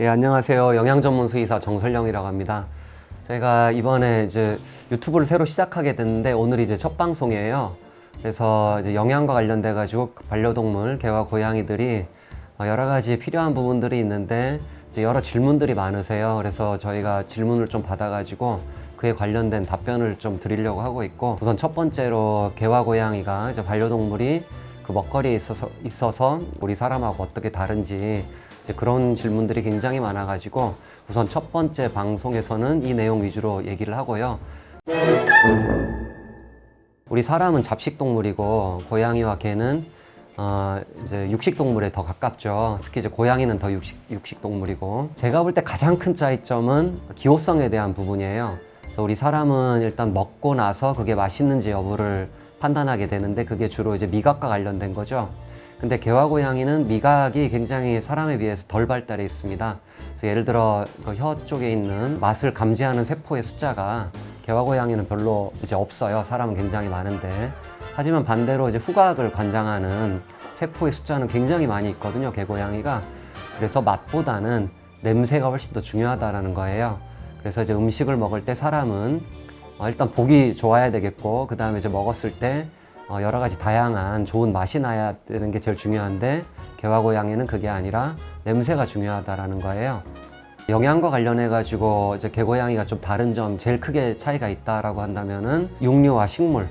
예, 안녕하세요. 영양 전문 수의사 정설영이라고 합니다. 제가 이번에 이제 유튜브를 새로 시작하게 됐는데 오늘 이제 첫 방송이에요. 그래서 이제 영양과 관련돼 가지고 반려동물, 개와 고양이들이 어, 여러 가지 필요한 부분들이 있는데 이제 여러 질문들이 많으세요. 그래서 저희가 질문을 좀 받아 가지고 그에 관련된 답변을 좀 드리려고 하고 있고 우선 첫 번째로 개와 고양이가 이제 반려동물이 그 먹거리에 있어서 있어서 우리 사람하고 어떻게 다른지 그런 질문들이 굉장히 많아가지고 우선 첫 번째 방송에서는 이 내용 위주로 얘기를 하고요. 우리 사람은 잡식 동물이고 고양이와 개는 어, 이제 육식 동물에 더 가깝죠. 특히 이제 고양이는 더 육식, 육식 동물이고 제가 볼 때 가장 큰 차이점은 기호성에 대한 부분이에요. 그래서 우리 사람은 일단 먹고 나서 그게 맛있는지 여부를 판단하게 되는데 그게 주로 이제 미각과 관련된 거죠. 근데 개와 고양이는 미각이 굉장히 사람에 비해서 덜 발달해 있습니다. 예를 들어 그 혀 쪽에 있는 맛을 감지하는 세포의 숫자가 개와 고양이는 별로 이제 없어요. 사람은 굉장히 많은데. 하지만 반대로 이제 후각을 관장하는 세포의 숫자는 굉장히 많이 있거든요. 개 고양이가. 그래서 맛보다는 냄새가 훨씬 더 중요하다라는 거예요. 그래서 이제 음식을 먹을 때 사람은 어, 일단 보기 좋아야 되겠고 그 다음에 이제 먹었을 때 어, 여러 가지 다양한 좋은 맛이 나야 되는 게 제일 중요한데 개와 고양이는 그게 아니라 냄새가 중요하다라는 거예요. 영양과 관련해 가지고 이제 개고양이가 좀 다른 점 제일 크게 차이가 있다라고 한다면은 육류와 식물.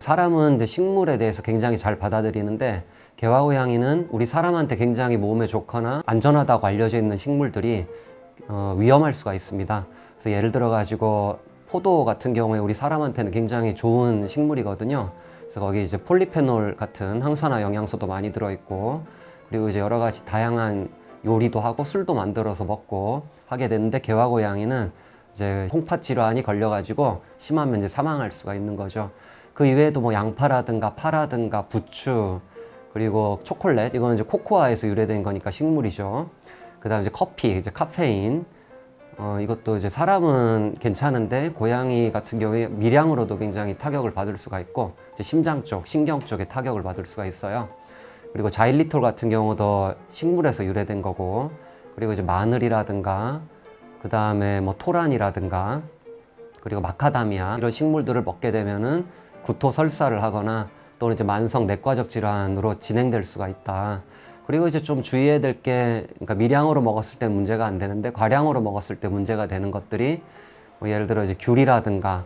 사람은 이제 식물에 대해서 굉장히 잘 받아들이는데 개와 고양이는 우리 사람한테 굉장히 몸에 좋거나 안전하다고 알려져 있는 식물들이 어, 위험할 수가 있습니다. 그래서 예를 들어 가지고 포도 같은 경우에 우리 사람한테는 굉장히 좋은 식물이거든요. 그래서 거기 이제 폴리페놀 같은 항산화 영양소도 많이 들어있고 그리고 이제 여러 가지 다양한 요리도 하고 술도 만들어서 먹고 하게 되는데 개와 고양이는 이제 홍파 질환이 걸려가지고 심하면 이제 사망할 수가 있는 거죠. 그 이외에도 뭐 양파라든가 파라든가 부추 그리고 초콜릿 이거는 이제 코코아에서 유래된 거니까 식물이죠. 그다음 이제 커피 이제 카페인 어, 이것도 이제 사람은 괜찮은데 고양이 같은 경우에 미량으로도 굉장히 타격을 받을 수가 있고 심장 쪽, 신경 쪽에 타격을 받을 수가 있어요. 그리고 자일리톨 같은 경우도 식물에서 유래된 거고 그리고 이제 마늘이라든가 그 다음에 뭐 토란이라든가 그리고 마카다미아 이런 식물들을 먹게 되면은 구토 설사를 하거나 또는 이제 만성 내과적 질환으로 진행될 수가 있다. 그리고 이제 좀 주의해야 될 게 그러니까 미량으로 먹었을 때 문제가 안 되는데 과량으로 먹었을 때 문제가 되는 것들이 뭐 예를 들어 이제 귤이라든가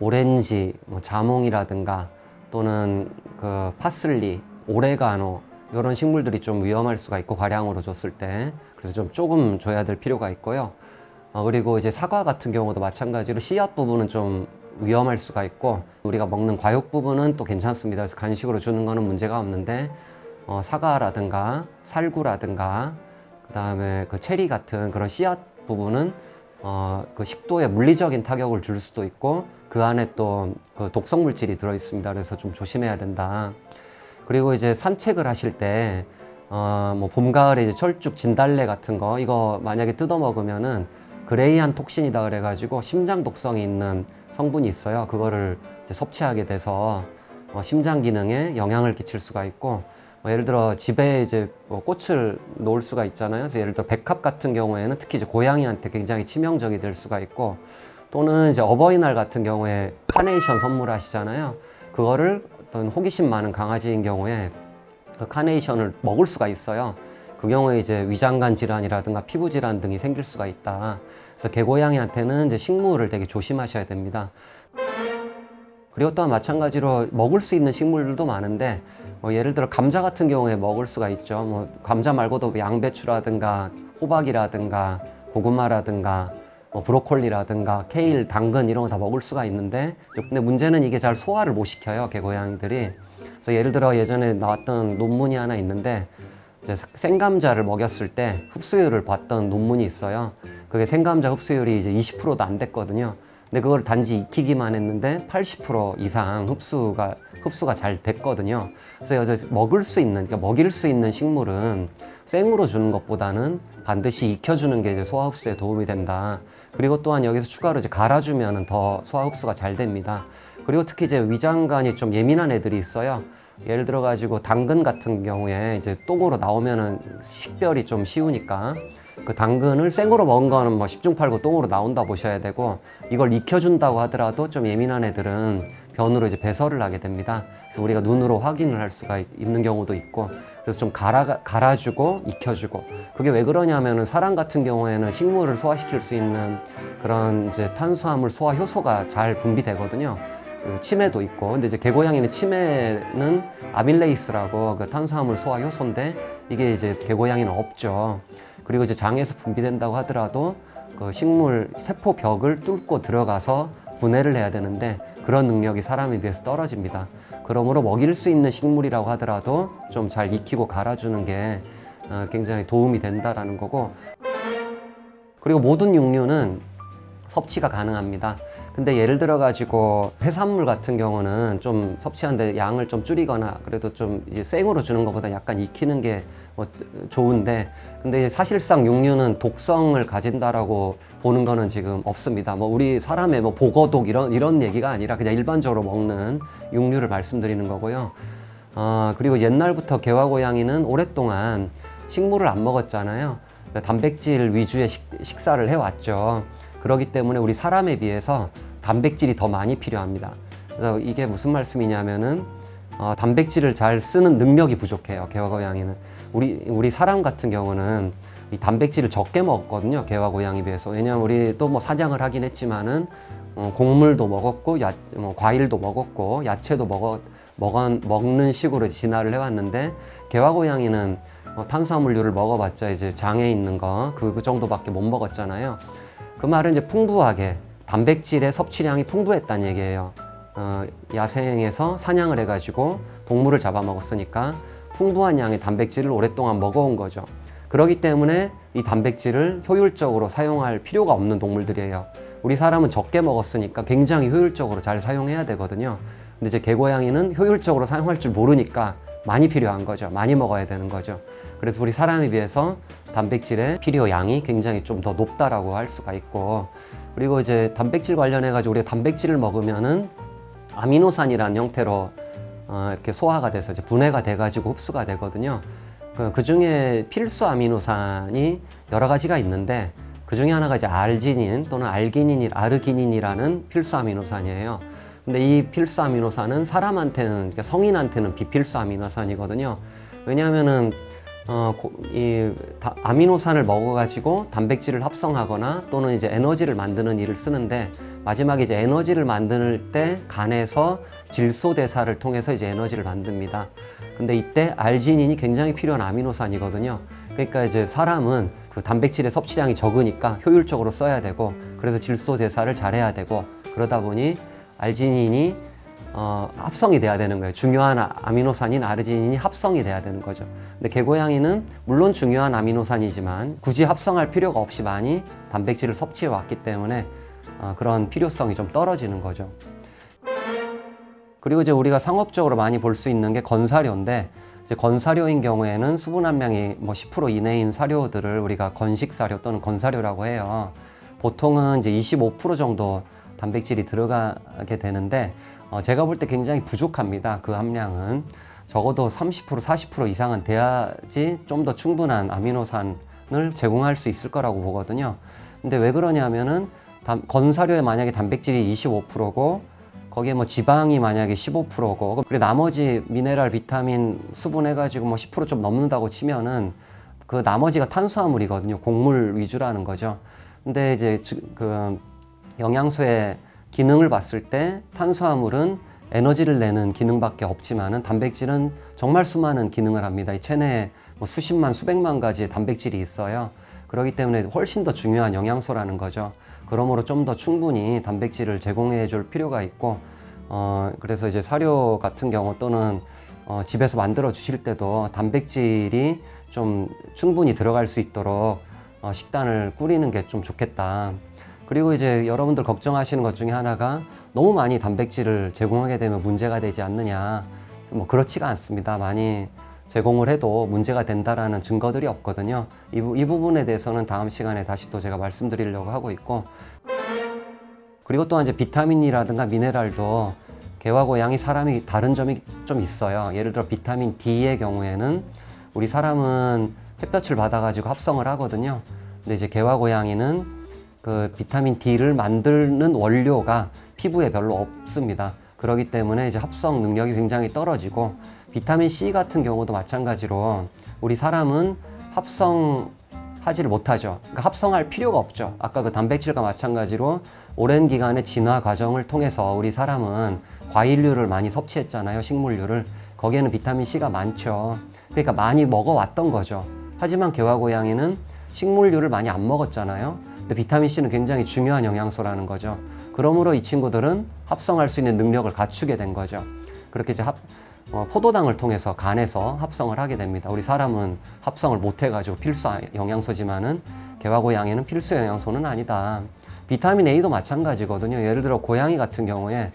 오렌지, 뭐 자몽이라든가 또는 그 파슬리, 오레가노 이런 식물들이 좀 위험할 수가 있고 과량으로 줬을 때 그래서 좀 조금 줘야 될 필요가 있고요. 어, 그리고 이제 사과 같은 경우도 마찬가지로 씨앗 부분은 좀 위험할 수가 있고 우리가 먹는 과육 부분은 또 괜찮습니다. 그래서 간식으로 주는 거는 문제가 없는데 어, 사과라든가 살구라든가 그 다음에 그 체리 같은 그런 씨앗 부분은 어, 그 식도에 물리적인 타격을 줄 수도 있고 그 안에 또 그 독성 물질이 들어 있습니다. 그래서 좀 조심해야 된다. 그리고 이제 산책을 하실 때 어, 뭐 봄, 가을에 이제 철쭉, 진달래 같은 거 이거 만약에 뜯어 먹으면은 그레이한 톡신이다 그래가지고 심장 독성이 있는 성분이 있어요. 그거를 이제 섭취하게 돼서 어, 심장 기능에 영향을 끼칠 수가 있고 뭐 예를 들어 집에 이제 뭐 꽃을 놓을 수가 있잖아요. 그래서 예를 들어 백합 같은 경우에는 특히 이제 고양이한테 굉장히 치명적이 될 수가 있고 또는 이제 어버이날 같은 경우에 카네이션 선물하시잖아요. 그거를 어떤 호기심 많은 강아지인 경우에 그 카네이션을 먹을 수가 있어요. 그 경우에 이제 위장관 질환이라든가 피부 질환 등이 생길 수가 있다. 그래서 개고양이한테는 이제 식물을 되게 조심하셔야 됩니다. 그리고 또한 마찬가지로 먹을 수 있는 식물들도 많은데 뭐 예를 들어 감자 같은 경우에 먹을 수가 있죠. 뭐 감자 말고도 양배추라든가 호박이라든가 고구마라든가 뭐 브로콜리라든가 케일, 당근 이런 거 다 먹을 수가 있는데 근데 문제는 이게 잘 소화를 못 시켜요. 개고양이들이. 그래서 예를 들어 예전에 나왔던 논문이 하나 있는데 이제 생감자를 먹였을 때 흡수율을 봤던 논문이 있어요. 그게 생감자 흡수율이 이제 20%도 안 됐거든요. 근데 그걸 단지 익히기만 했는데 80% 이상 흡수가 흡수가 잘 됐거든요. 그래서 먹을 수 있는 그러니까 먹일 수 있는 식물은 생으로 주는 것보다는 반드시 익혀주는 게 이제 소화 흡수에 도움이 된다. 그리고 또한 여기서 추가로 이제 갈아주면은 더 소화 흡수가 잘 됩니다. 그리고 특히 이제 위장관이 좀 예민한 애들이 있어요. 예를 들어 가지고 당근 같은 경우에 이제 똥으로 나오면은 식별이 좀 쉬우니까 그 당근을 생으로 먹은 거는 뭐 10중 8구 똥으로 나온다 보셔야 되고 이걸 익혀준다고 하더라도 좀 예민한 애들은 변으로 이제 배설을 하게 됩니다. 그래서 우리가 눈으로 확인을 할 수가 있- 있는 경우도 있고 그래서 좀 갈아 갈아주고 익혀주고 그게 왜 그러냐면은 사람 같은 경우에는 식물을 소화시킬 수 있는 그런 이제 탄수화물 소화 효소가 잘 분비되거든요. 그리고 치매도 있고 근데 이제 개고양이는 치매는 아밀레이스라고 그 탄수화물 소화 효소인데 이게 이제 개고양이는 없죠. 그리고 이제 장에서 분비된다고 하더라도 그 식물 세포 벽을 뚫고 들어가서 분해를 해야 되는데 그런 능력이 사람에 비해서 떨어집니다. 그러므로 먹일 수 있는 식물이라고 하더라도 좀 잘 익히고 갈아주는 게 어, 굉장히 도움이 된다라는 거고 그리고 모든 육류는 섭취가 가능합니다. 근데 예를 들어 가지고 해산물 같은 경우는 좀 섭취하는데 양을 좀 줄이거나 그래도 좀 이제 생으로 주는 것보다 약간 익히는 게 뭐 좋은데 근데 사실상 육류는 독성을 가진다라고 보는 거는 지금 없습니다. 뭐 우리 사람의 뭐 보거독 이런 이런 얘기가 아니라 그냥 일반적으로 먹는 육류를 말씀드리는 거고요. 어, 그리고 옛날부터 개화 고양이는 오랫동안 식물을 안 먹었잖아요. 그러니까 단백질 위주의 식, 식사를 해왔죠. 그렇기 때문에 우리 사람에 비해서 단백질이 더 많이 필요합니다. 그래서 이게 무슨 말씀이냐면은 어, 단백질을 잘 쓰는 능력이 부족해요. 개화 고양이는 우리 우리 사람 같은 경우는 이 단백질을 적게 먹었거든요. 개화 고양이 비해서 왜냐하면 우리 또 뭐 사냥을 하긴 했지만은 어, 곡물도 먹었고 야, 뭐 과일도 먹었고 야채도 먹었 먹은, 먹는 식으로 진화를 해왔는데 개화 고양이는 어, 탄수화물류를 먹어봤자 이제 장에 있는 거그그 정도밖에 못 먹었잖아요. 그 말은 이제 풍부하게 단백질의 섭취량이 풍부했다는 얘기예요. 어, 야생에서 사냥을 해가지고 동물을 잡아먹었으니까 풍부한 양의 단백질을 오랫동안 먹어온 거죠. 그렇기 때문에 이 단백질을 효율적으로 사용할 필요가 없는 동물들이에요. 우리 사람은 적게 먹었으니까 굉장히 효율적으로 잘 사용해야 되거든요. 근데 이제 개고양이는 효율적으로 사용할 줄 모르니까 많이 필요한 거죠. 많이 먹어야 되는 거죠. 그래서 우리 사람에 비해서 단백질의 필요 양이 굉장히 좀 더 높다라고 할 수가 있고 그리고 이제 단백질 관련해 가지고 우리가 단백질을 먹으면은 아미노산이라는 형태로 어, 이렇게 소화가 돼서 이제 분해가 돼 가지고 흡수가 되거든요. 그, 그 중에 필수 아미노산이 여러 가지가 있는데 그 중에 하나가 이제 알지닌 또는 알기닌이 아르기닌이라는 필수 아미노산이에요. 근데 이 필수 아미노산은 사람한테는 그러니까 성인한테는 비필수 아미노산이거든요. 왜냐하면은 어, 고- 이 다- 아미노산을 먹어가지고 단백질을 합성하거나 또는 이제 에너지를 만드는 일을 쓰는데 마지막에 이제 에너지를 만들 때 간에서 질소 대사를 통해서 이제 에너지를 만듭니다. 근데 이때 알지닌이 굉장히 필요한 아미노산이거든요. 그러니까 이제 사람은 그 단백질의 섭취량이 적으니까 효율적으로 써야 되고 그래서 질소 대사를 잘해야 되고 그러다 보니 알지닌이 어, 합성이 돼야 되는 거예요. 중요한 아- 아미노산인 아르지닌이 합성이 돼야 되는 거죠. 근데 개고양이는 물론 중요한 아미노산이지만 굳이 합성할 필요가 없이 많이 단백질을 섭취해 왔기 때문에 어, 그런 필요성이 좀 떨어지는 거죠. 그리고 이제 우리가 상업적으로 많이 볼 수 있는 게 건사료인데 이제 건사료인 경우에는 수분 함량이 뭐 10% 이내인 사료들을 우리가 건식 사료 또는 건사료라고 해요. 보통은 이제 25% 정도 단백질이 들어가게 되는데 어, 제가 볼 때 굉장히 부족합니다. 그 함량은 적어도 30% 40% 이상은 돼야지 좀 더 충분한 아미노산을 제공할 수 있을 거라고 보거든요. 근데 왜 그러냐면은 단- 건사료에 만약에 단백질이 25%고 거기에 뭐 지방이 만약에 15%고 그리고 나머지 미네랄, 비타민, 수분 해가지고 뭐 10%좀 넘는다고 치면은 그 나머지가 탄수화물이거든요. 곡물 위주라는 거죠. 근데 이제 지- 그 영양소의 기능을 봤을 때 탄수화물은 에너지를 내는 기능밖에 없지만은 단백질은 정말 수많은 기능을 합니다. 이 체내에 뭐 수십만, 수백만 가지의 단백질이 있어요. 그렇기 때문에 훨씬 더 중요한 영양소라는 거죠. 그러므로 좀 더 충분히 단백질을 제공해 줄 필요가 있고, 어, 그래서 이제 사료 같은 경우 또는 어, 집에서 만들어 주실 때도 단백질이 좀 충분히 들어갈 수 있도록 어, 식단을 꾸리는 게 좀 좋겠다. 그리고 이제 여러분들 걱정하시는 것 중에 하나가 너무 많이 단백질을 제공하게 되면 문제가 되지 않느냐. 뭐 그렇지가 않습니다. 많이 제공을 해도 문제가 된다라는 증거들이 없거든요. 이, 부- 이 부분에 대해서는 다음 시간에 다시 또 제가 말씀드리려고 하고 있고 그리고 또한 이제 비타민이라든가 미네랄도 개와 고양이 사람이 다른 점이 좀 있어요. 예를 들어 비타민 D의 경우에는 우리 사람은 햇볕을 받아가지고 합성을 하거든요. 근데 이제 개와 고양이는 그 비타민 D를 만드는 원료가 피부에 별로 없습니다. 그렇기 때문에 이제 합성 능력이 굉장히 떨어지고 비타민 C 같은 경우도 마찬가지로 우리 사람은 합성 하지를 못하죠. 그러니까 합성할 필요가 없죠. 아까 그 단백질과 마찬가지로 오랜 기간의 진화 과정을 통해서 우리 사람은 과일류를 많이 섭취했잖아요. 식물류를. 거기에는 비타민 C가 많죠. 그러니까 많이 먹어왔던 거죠. 하지만 개와 고양이는 식물류를 많이 안 먹었잖아요. 근데 비타민 C는 굉장히 중요한 영양소라는 거죠. 그러므로 이 친구들은 합성할 수 있는 능력을 갖추게 된 거죠. 그렇게 이제 합, 어, 포도당을 통해서 간에서 합성을 하게 됩니다. 우리 사람은 합성을 못 해가지고 필수 영양소지만은 개와 고양이는 필수 영양소는 아니다. 비타민 A도 마찬가지거든요. 예를 들어 고양이 같은 경우에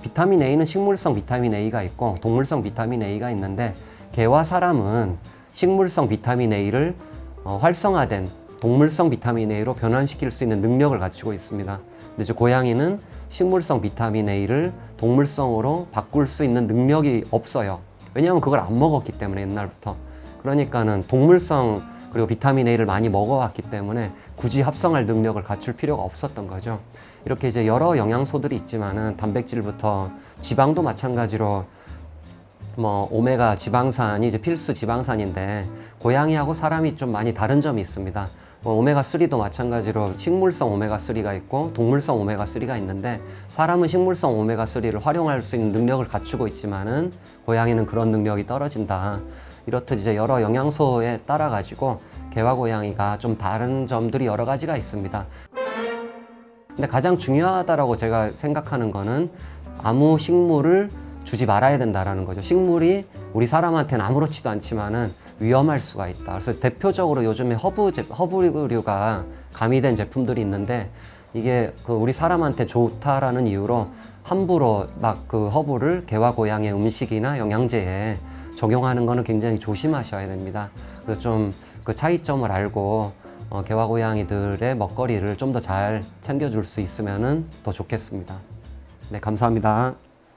비타민 A는 식물성 비타민 A가 있고 동물성 비타민 A가 있는데 개와 사람은 식물성 비타민 A를 어, 활성화된 동물성 비타민 A로 변환시킬 수 있는 능력을 갖추고 있습니다. 근데 이제 고양이는 식물성 비타민 A를 동물성으로 바꿀 수 있는 능력이 없어요. 왜냐하면 그걸 안 먹었기 때문에 옛날부터. 그러니까는 동물성 그리고 비타민 A를 많이 먹어왔기 때문에 굳이 합성할 능력을 갖출 필요가 없었던 거죠. 이렇게 이제 여러 영양소들이 있지만은 단백질부터 지방도 마찬가지로 뭐 오메가 지방산이 이제 필수 지방산인데 고양이하고 사람이 좀 많이 다른 점이 있습니다. 뭐 오메가 3도 마찬가지로 식물성 오메가 3가 있고 동물성 오메가 3가 있는데 사람은 식물성 오메가 3를 활용할 수 있는 능력을 갖추고 있지만은 고양이는 그런 능력이 떨어진다. 이렇듯 이제 여러 영양소에 따라 가지고 개와 고양이가 좀 다른 점들이 여러 가지가 있습니다. 근데 가장 중요하다라고 제가 생각하는 거는 아무 식물을 주지 말아야 된다라는 거죠. 식물이 우리 사람한테는 아무렇지도 않지만은 위험할 수가 있다. 그래서 대표적으로 요즘에 허브 제, 허브류가 가미된 제품들이 있는데 이게 그 우리 사람한테 좋다라는 이유로 함부로 막 그 허브를 개와 고양이의 음식이나 영양제에 적용하는 거는 굉장히 조심하셔야 됩니다. 그래서 좀 그 차이점을 알고 어, 개와 고양이들의 먹거리를 좀 더 잘 챙겨줄 수 있으면은 더 좋겠습니다. 네, 감사합니다.